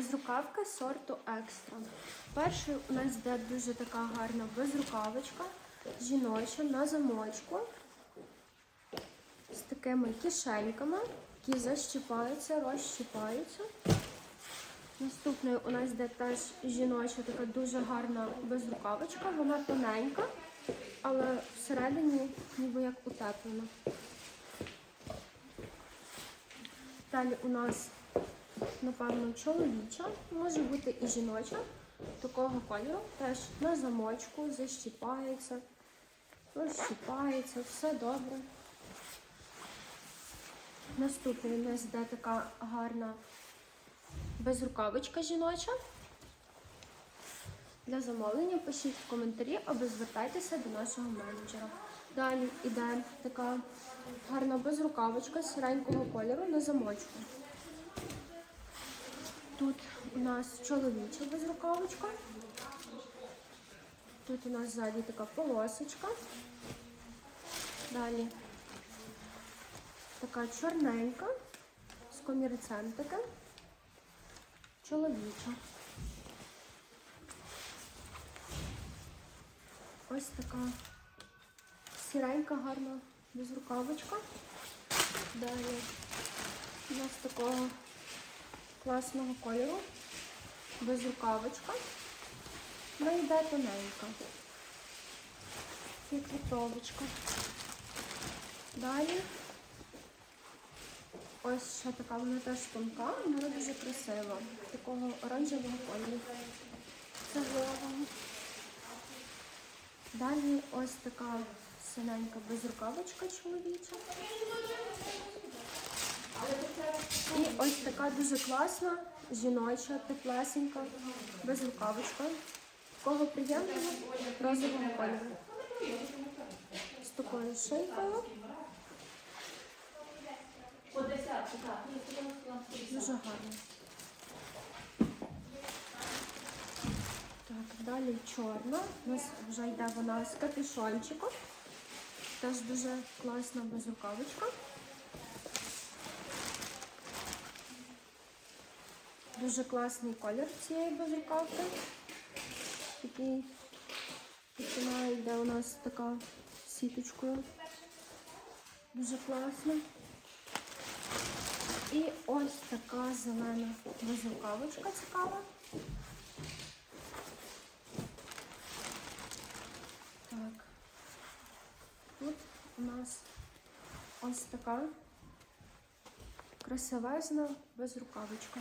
безрукавка сорту екстра. Перший у нас йде дуже така гарна безрукавочка, жіноча на замочку з такими кишеньками, які защіпаються, розщіпаються. Наступною у нас йде теж жіноча така дуже гарна безрукавочка. Вона тоненька, але всередині ніби як утеплена. Далі у нас, напевно, чоловіча, може бути і жіноча, такого кольору. Теж на замочку защіпається, розщіпається, все добре. Наступний у нас йде така гарна безрукавочка жіноча. Для замовлення пишіть в коментарі або звертайтеся до нашого менеджера. Далі йде така гарна безрукавочка сіренького кольору на замочку. Тут у нас чоловіча безрукавочка. Тут у нас ззаді така полосочка. Далі така чорненька з комірцем таким. Чоловіча. Ось така сіренька гарна безрукавочка. Далі у нас такого класного кольору. Безрукавочка. Вона йде тоненька. Як вітровочка. Далі ось ще така, вона теж тонка, вона дуже красива. Такого оранжевого кольору. Цеглового. Далі ось така синенька безрукавочка чоловіча. І ось така дуже класна, жіноча, теплесенька, безрукавочка. Такого приємного розового кольору. З такою шийкою. Дуже гарно. Так, далі чорна. У нас вже йде вона з капюшончиком. Теж дуже класна безрукавочка. Дуже класний колір цієї безрукавки. Такий починає йде у нас така сіточкою. Дуже класно. І ось така зелена безрукавочка цікава. Так. Тут у нас ось така красивезна безрукавочка.